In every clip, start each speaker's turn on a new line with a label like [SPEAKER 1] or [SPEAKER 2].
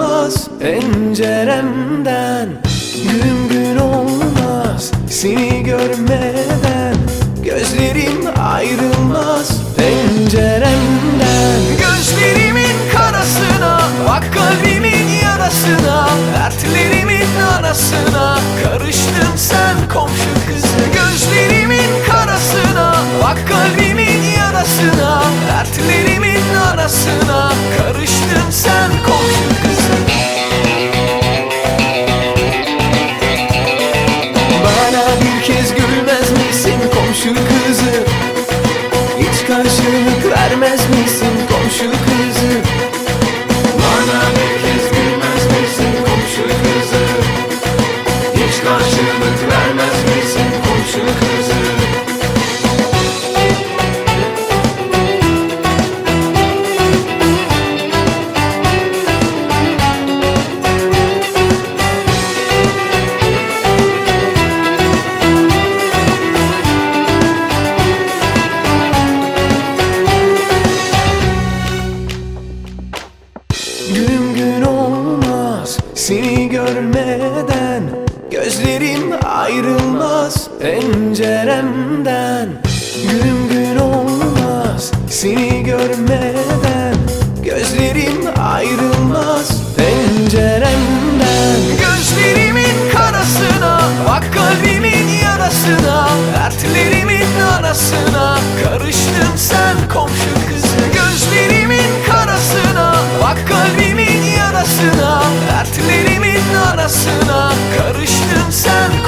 [SPEAKER 1] ayrılmaz penceremden Gün gün olmaz seni görmeden. Gözlerim ayrılmaz penceremden Gözlerimin karasına Bak kalbimin yarasına Dertlerimin arasına Karıştın sen komşu kızı. Gözlerimin karasına Bak kalbimin yarasına Dertlerimin arasına Karıştın sen. Komşu kızı Gün gün olmaz seni görmeden Gözlerim ayrılmaz penceremden. Gözlerimin karasına Bak kalbimin yarasına Dertlerimin arasına Karıştın sen komşu kızı Gözlerimin karasına Bak kalbimin yarasına Dertlerimin arasına Karıştın sen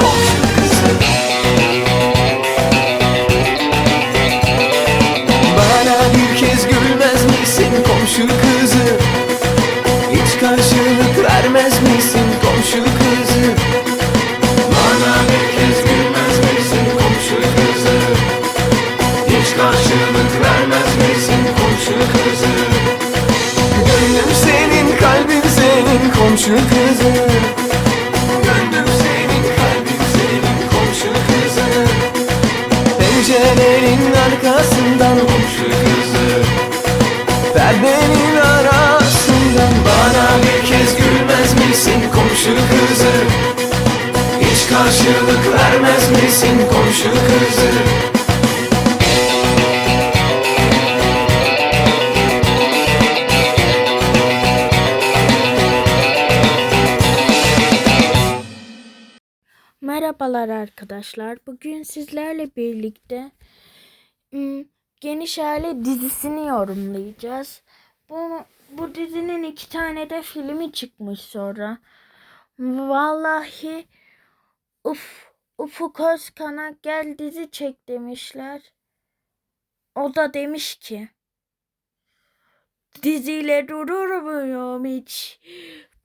[SPEAKER 1] karşılık vermez misin komşu kızı
[SPEAKER 2] Merhabalar arkadaşlar. Bugün sizlerle birlikte Geniş Aile dizisini yorumlayacağız. Bu, bu dizinin iki tane de filmi çıkmış sonra. Vallahi uf, Ufuk Özkan'a gel dizi çek demişler. O da demiş ki diziyle durur muyum hiç?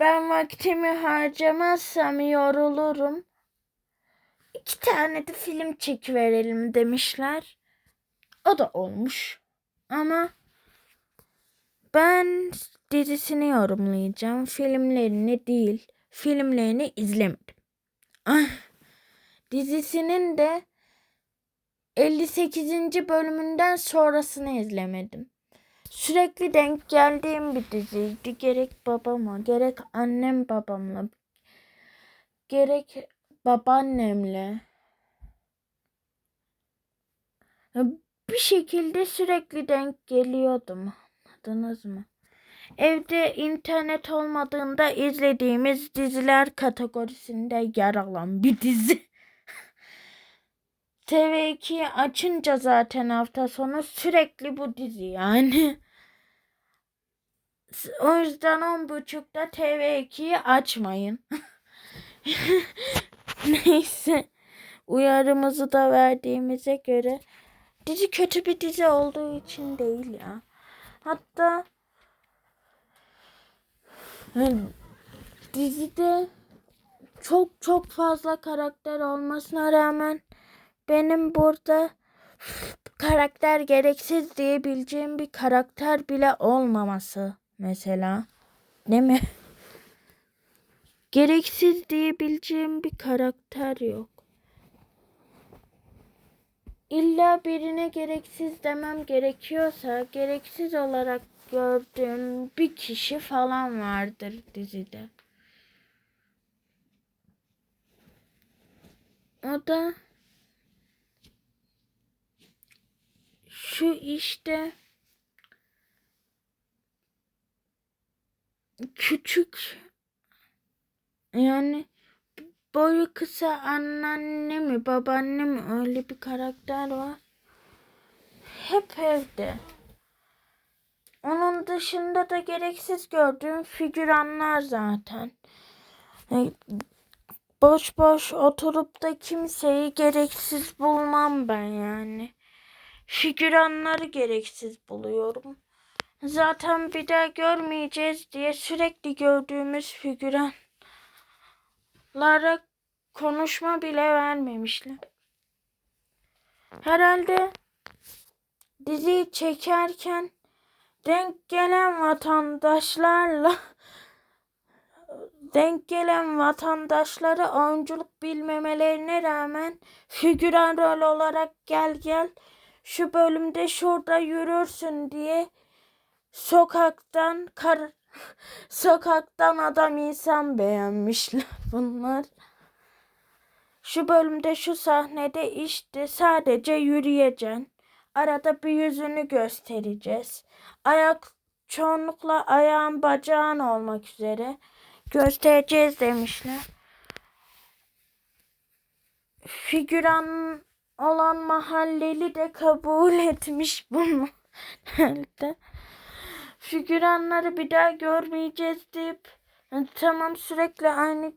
[SPEAKER 2] Ben vaktimi harcamazsam yorulurum. İki tane de film çekiverelim demişler. O da olmuş. Ama ben dizisini yorumlayacağım. Filmlerini değil. Filmlerini izlemedim. Ah, dizisinin de 58. bölümünden sonrasını izlemedim. Sürekli denk geldiğim bir diziydi. Gerek babama, gerek annem babamla, gerek babaannemle. Bir şekilde sürekli denk geliyordum. Anladınız mı? Evde internet olmadığında izlediğimiz diziler kategorisinde yer alan bir dizi. TV2 açınca zaten hafta sonu sürekli bu dizi yani. O yüzden on buçukta TV2'yi açmayın. Neyse. Uyarımızı da verdiğimize göre dizi kötü bir dizi olduğu için değil ya. Hatta yani dizide çok çok fazla karakter olmasına rağmen benim burada karakter gereksiz diyebileceğim bir karakter bile olmaması mesela. Değil mi? Gereksiz diyebileceğim bir karakter yok. İlla birine gereksiz demem gerekiyorsa gereksiz olarak gördüğüm bir kişi falan vardır dizide. O da şu işte küçük yani boyu kısa anneanne mi babaanne mi öyle bir karakter var. Hep evde. Onun dışında da gereksiz gördüğüm figüranlar zaten. E, Boş boş oturup da kimseyi gereksiz bulmam ben yani. Figüranları gereksiz buluyorum. Zaten bir daha görmeyeceğiz diye sürekli gördüğümüz figüranlara konuşma bile vermemişler. Herhalde diziyi çekerken denk gelen vatandaşlarla denk gelen vatandaşları oyunculuk bilmemelerine rağmen figüran rol olarak gel gel şu bölümde şurada yürürsün diye sokaktan kar sokaktan adam insan beğenmişler bunlar. Şu bölümde şu sahnede işte sadece yürüyeceksin. Arada bir yüzünü göstereceğiz. Ayak çoğunlukla ayağın bacağın olmak üzere göstereceğiz demişler. Figüran olan mahalleli de kabul etmiş bunu. Herhalde. Figüranları bir daha görmeyeceğiz deyip "E, tamam sürekli aynı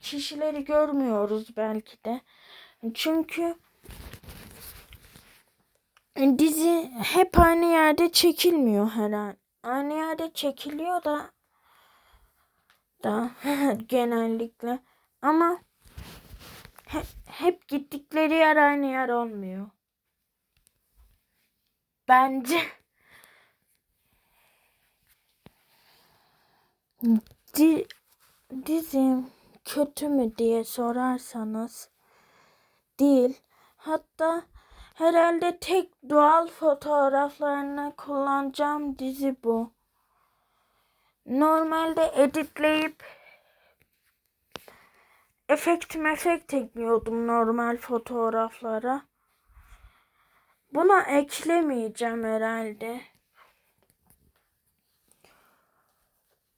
[SPEAKER 2] kişileri görmüyoruz belki de. Çünkü dizi hep aynı yerde çekilmiyor herhalde. Aynı yerde çekiliyor da da genellikle ama he- hep gittikleri yer aynı yer olmuyor. Bence Di dizi kötü mü diye sorarsanız değil. Hatta herhalde tek doğal fotoğraflarını kullanacağım dizi bu. Normalde editleyip efekt mefekt ekliyordum normal fotoğraflara. Buna eklemeyeceğim herhalde.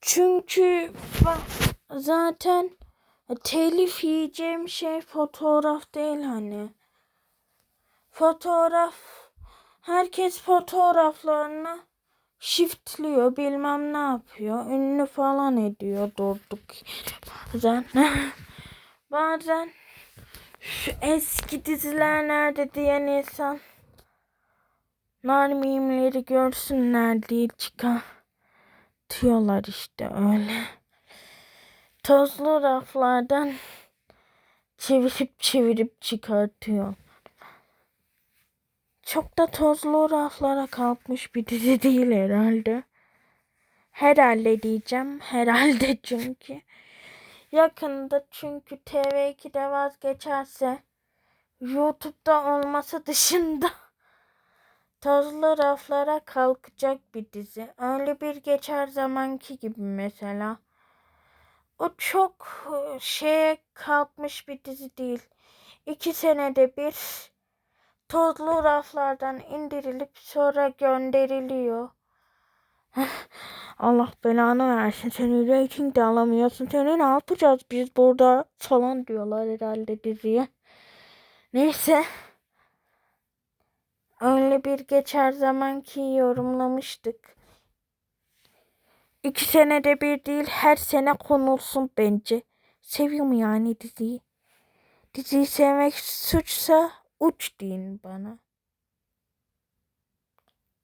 [SPEAKER 2] Çünkü zaten telif yiyeceğim şey fotoğraf değil hani. Fotoğraf herkes fotoğraflarını shiftliyor bilmem ne yapıyor. Ünlü falan ediyor durduk yere bazen. şu eski diziler nerede diyen insan nar görsünler diye çıkar atıyorlar işte öyle. Tozlu raflardan çevirip çevirip çıkartıyor. Çok da tozlu raflara kalkmış bir dizi değil herhalde. Herhalde diyeceğim. Herhalde çünkü. Yakında çünkü TV2'de vazgeçerse YouTube'da olması dışında tozlu raflara kalkacak bir dizi. Öyle bir geçer zamanki gibi mesela. O çok e, şeye kalkmış bir dizi değil. İki senede bir tozlu raflardan indirilip sonra gönderiliyor. Allah belanı versin. Seni rating de alamıyorsun. Seni ne yapacağız biz burada falan diyorlar herhalde diziye. Neyse. Öyle bir geçer zaman ki yorumlamıştık. İki senede bir değil her sene konulsun bence. Seviyorum yani diziyi. Diziyi sevmek suçsa uç deyin bana.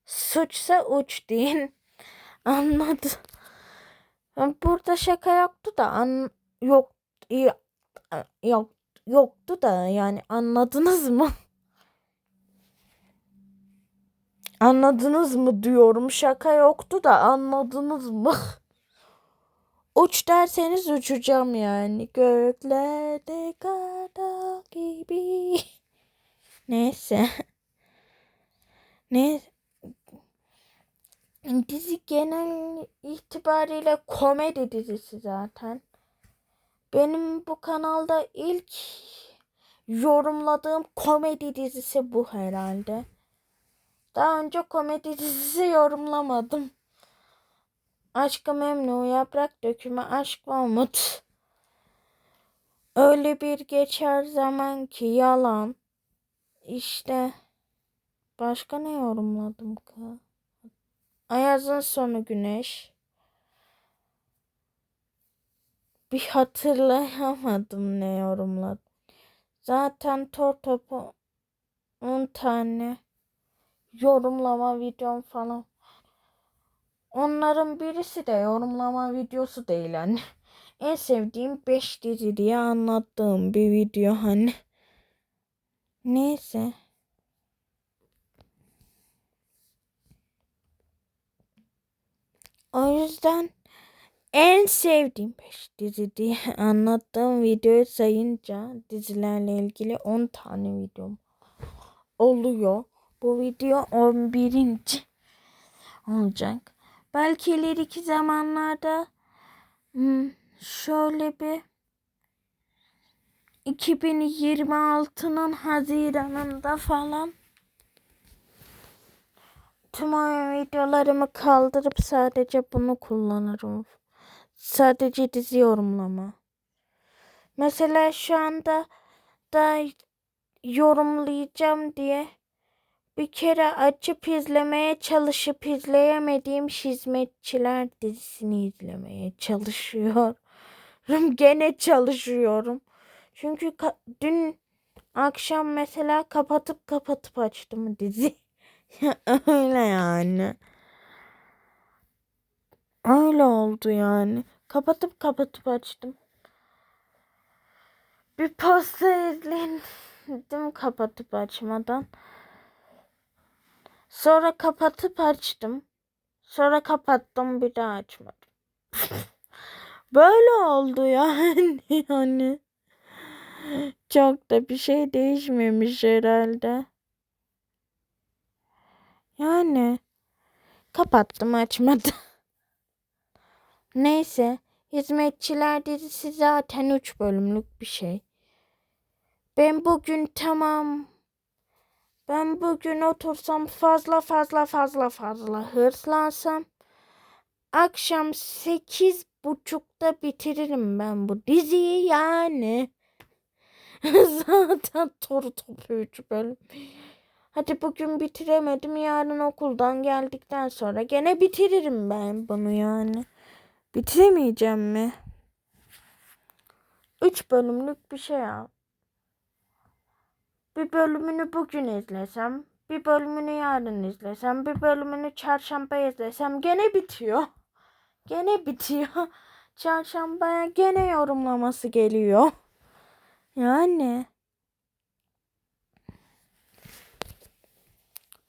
[SPEAKER 2] Suçsa uç deyin. Anladım. Burada şaka yoktu da an yok yok yoktu da yani anladınız mı? Anladınız mı diyorum. Şaka yoktu da anladınız mı? Uç derseniz uçacağım yani. Göklerde kartal gibi. Neyse. Ne? Dizi genel itibariyle komedi dizisi zaten. Benim bu kanalda ilk yorumladığım komedi dizisi bu herhalde. Daha önce komedi dizisi yorumlamadım. Aşkı Memnu, Yaprak Dökümü, Aşk ve Umut. Öyle bir geçer zaman ki yalan. İşte başka ne yorumladım ki? Ayaz'ın sonu güneş. Bir hatırlayamadım ne yorumladım. Zaten tor topu 10 tane yorumlama videom falan. Onların birisi de yorumlama videosu değil hani. En sevdiğim 5 dizi diye anlattığım bir video hani. Neyse. O yüzden en sevdiğim 5 dizi diye anlattığım videoyu sayınca dizilerle ilgili 10 tane videom oluyor. Bu video 11. olacak. Belki ileriki zamanlarda hmm, şöyle bir 2026'nın Haziran'ında falan tüm videolarımı kaldırıp sadece bunu kullanırım. Sadece dizi yorumlama. Mesela şu anda da yorumlayacağım diye bir kere açıp izlemeye çalışıp izleyemediğim Hizmetçiler dizisini izlemeye çalışıyorum. Gene çalışıyorum. Çünkü dün akşam mesela kapatıp kapatıp açtım dizi. Öyle yani. Öyle oldu yani. Kapatıp kapatıp açtım. Bir posta izledim kapatıp açmadan. Sonra kapatıp açtım. Sonra kapattım bir daha açmadım. Böyle oldu yani. yani. Çok da bir şey değişmemiş herhalde. Yani kapattım açmadım. Neyse. Hizmetçiler dizisi zaten 3 bölümlük bir şey. Ben bugün tamam. Ben bugün otursam fazla fazla fazla fazla hırslansam. Akşam sekiz buçukta bitiririm ben bu diziyi yani. Zaten toru topu 3 bölüm. Hadi bugün bitiremedim. Yarın okuldan geldikten sonra gene bitiririm ben bunu yani. Bitiremeyeceğim mi? 3 bölümlük bir şey ya. Bir bölümünü bugün izlesem, bir bölümünü yarın izlesem, bir bölümünü çarşamba izlesem gene bitiyor. Gene bitiyor. Çarşambaya gene yorumlaması geliyor. Yani.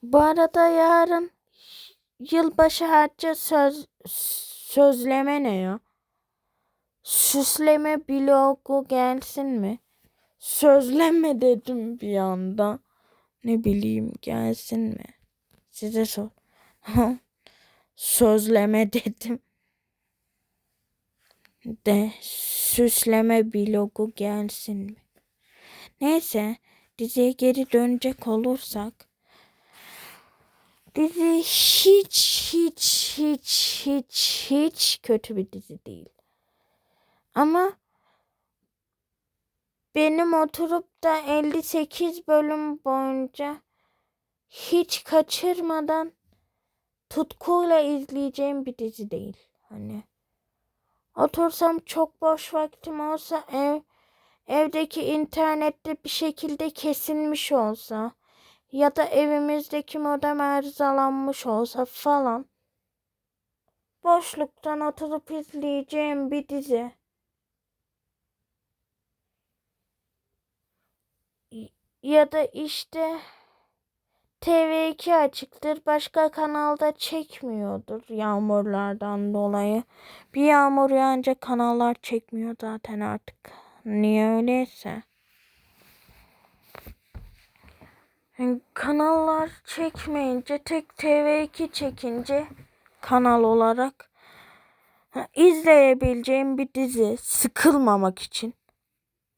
[SPEAKER 2] Bu arada yarın yılbaşı harcı söz sözleme ne ya? Süsleme blogu gelsin mi? Sözleme dedim bir anda. Ne bileyim gelsin mi? Size sor. Sözleme dedim. De süsleme blogu gelsin mi? Neyse diziye geri dönecek olursak dizi hiç hiç hiç hiç hiç kötü bir dizi değil. Ama benim oturup da 58 bölüm boyunca hiç kaçırmadan tutkuyla izleyeceğim bir dizi değil. Hani otursam çok boş vaktim olsa ev evdeki internette bir şekilde kesilmiş olsa ya da evimizdeki modem arızalanmış olsa falan boşluktan oturup izleyeceğim bir dizi. Ya da işte TV2 açıktır. Başka kanalda çekmiyordur yağmurlardan dolayı. Bir yağmur yağınca kanallar çekmiyor zaten artık. Niye öyleyse? Yani kanallar çekmeyince tek TV2 çekince kanal olarak izleyebileceğim bir dizi sıkılmamak için.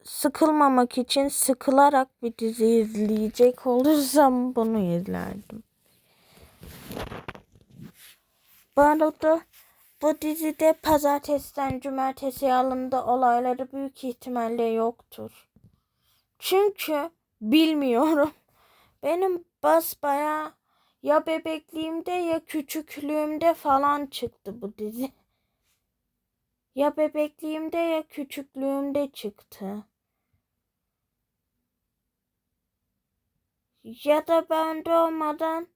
[SPEAKER 2] Sıkılmamak için sıkılarak bir dizi izleyecek olursam bunu izlerdim. Bu arada bu dizide pazartesiden cumartesi alında olayları büyük ihtimalle yoktur. Çünkü bilmiyorum. Benim basbaya ya bebekliğimde ya küçüklüğümde falan çıktı bu dizi. Ya bebekliğimde ya küçüklüğümde çıktı. Ya da ben doğmadan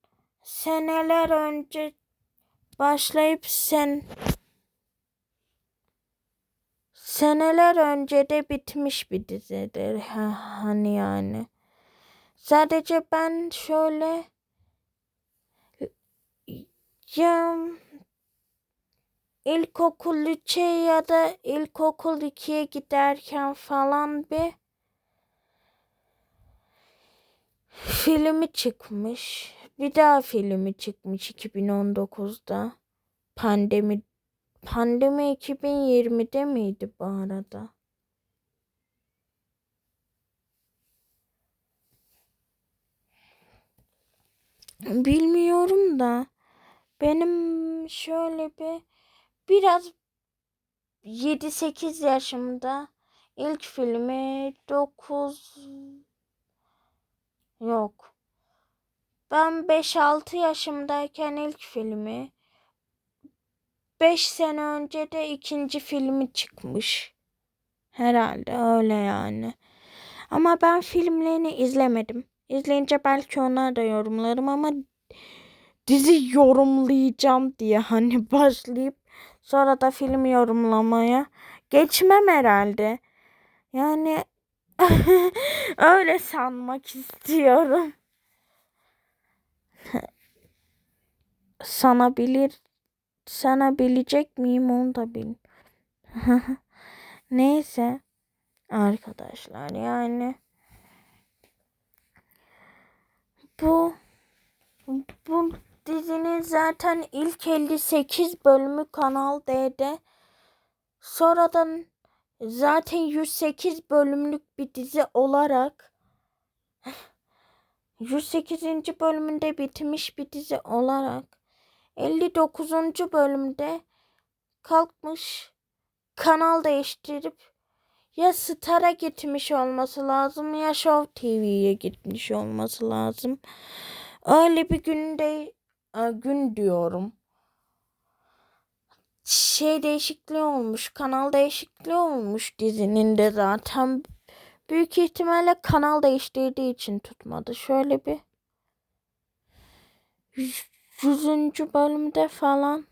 [SPEAKER 2] seneler önce başlayıp sen seneler önce de bitmiş bir dizidir ha, hani yani. Sadece ben şöyle ya ilkokul 3'e ya da ilkokul 2'ye giderken falan bir filmi çıkmış. Bir daha filmi çıkmış 2019'da. Pandemi pandemi 2020'de miydi bu arada? Bilmiyorum da benim şöyle bir biraz 7-8 yaşımda ilk filmi 9 yok. Ben 5-6 yaşımdayken ilk filmi 5 sene önce de ikinci filmi çıkmış. Herhalde öyle yani. Ama ben filmlerini izlemedim. İzleyince belki onlar da yorumlarım ama dizi yorumlayacağım diye hani başlayıp sonra da film yorumlamaya geçmem herhalde. Yani öyle sanmak istiyorum. Sana bilir sana bilecek miyim onu da bil. Neyse arkadaşlar yani bu bu dizinin zaten ilk 58 bölümü Kanal D'de. Sonradan zaten 108 bölümlük bir dizi olarak 108. bölümünde bitmiş bir dizi olarak 59. bölümde kalkmış kanal değiştirip ya Star'a gitmiş olması lazım ya Show TV'ye gitmiş olması lazım. Öyle bir günde e, gün diyorum. Şey değişikliği olmuş, kanal değişikliği olmuş dizinin de zaten büyük ihtimalle kanal değiştirdiği için tutmadı. Şöyle bir yüz- yüzüncü bölümde falan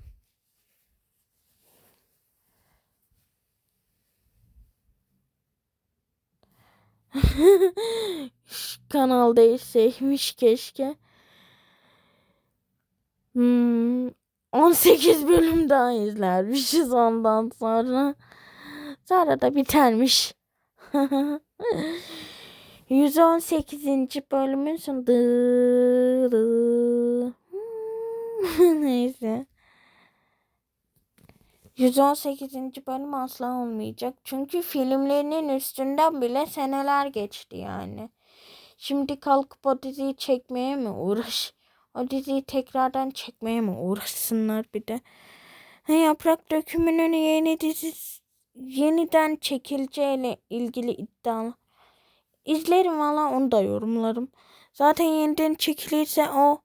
[SPEAKER 2] kanal değişseymiş keşke. Hmm, 18 bölüm daha izlermişiz ondan sonra. Sonra da bitermiş. 118. bölümün sonu. Neyse. 118. bölüm asla olmayacak. Çünkü filmlerinin üstünden bile seneler geçti yani. Şimdi kalkıp o diziyi çekmeye mi uğraş? O diziyi tekrardan çekmeye mi uğraşsınlar bir de? Ha, Yaprak Dökümü'nün yeni dizisi yeniden çekileceğiyle ilgili iddialı. İzlerim valla onu da yorumlarım. Zaten yeniden çekilirse o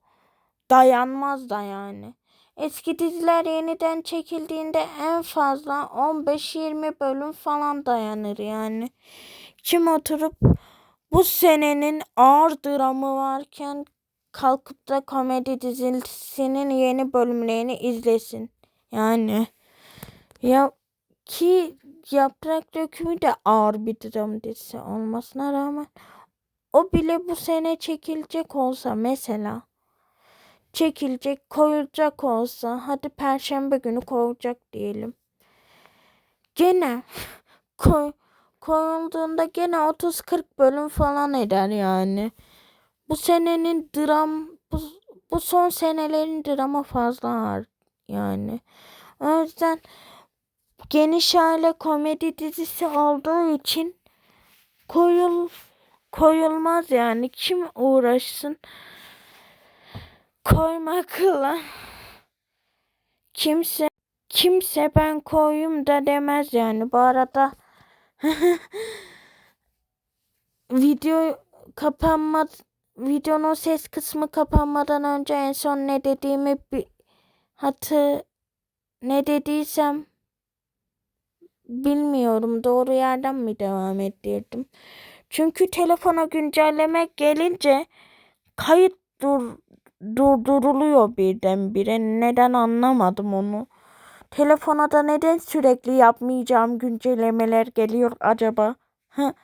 [SPEAKER 2] dayanmaz da yani. Eski diziler yeniden çekildiğinde en fazla 15-20 bölüm falan dayanır yani. Kim oturup bu senenin ağır dramı varken kalkıp da komedi dizisinin yeni bölümlerini izlesin. Yani ya ki Yaprak Dökümü de ağır bir dram dizisi olmasına rağmen o bile bu sene çekilecek olsa mesela çekilecek koyulacak olsa hadi perşembe günü koyulacak diyelim. Gene koy, koyulduğunda gene 30-40 bölüm falan eder yani. Bu senenin dram bu, bu son senelerin drama fazla ağır yani. O yüzden geniş aile komedi dizisi olduğu için koyul koyulmaz yani kim uğraşsın koymakla kimse kimse ben koyayım da demez yani bu arada video kapanma videonun ses kısmı kapanmadan önce en son ne dediğimi bir hatı ne dediysem bilmiyorum doğru yerden mi devam ettirdim. Çünkü telefona güncelleme gelince kayıt dur durduruluyor birdenbire. Neden anlamadım onu. Telefona da neden sürekli yapmayacağım güncellemeler geliyor acaba?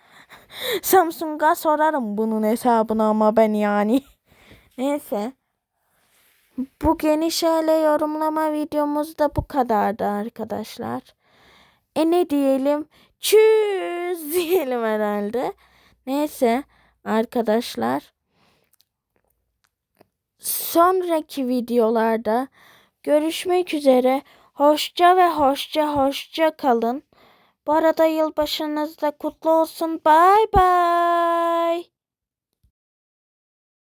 [SPEAKER 2] Samsung'a sorarım bunun hesabını ama ben yani. Neyse. Bu geniş aile yorumlama videomuz da bu kadardı arkadaşlar. E ne diyelim? Çüz diyelim herhalde. Neyse arkadaşlar. Sonraki videolarda görüşmek üzere. Hoşça ve hoşça hoşça kalın. Bu arada yılbaşınız da kutlu olsun. Bay bay.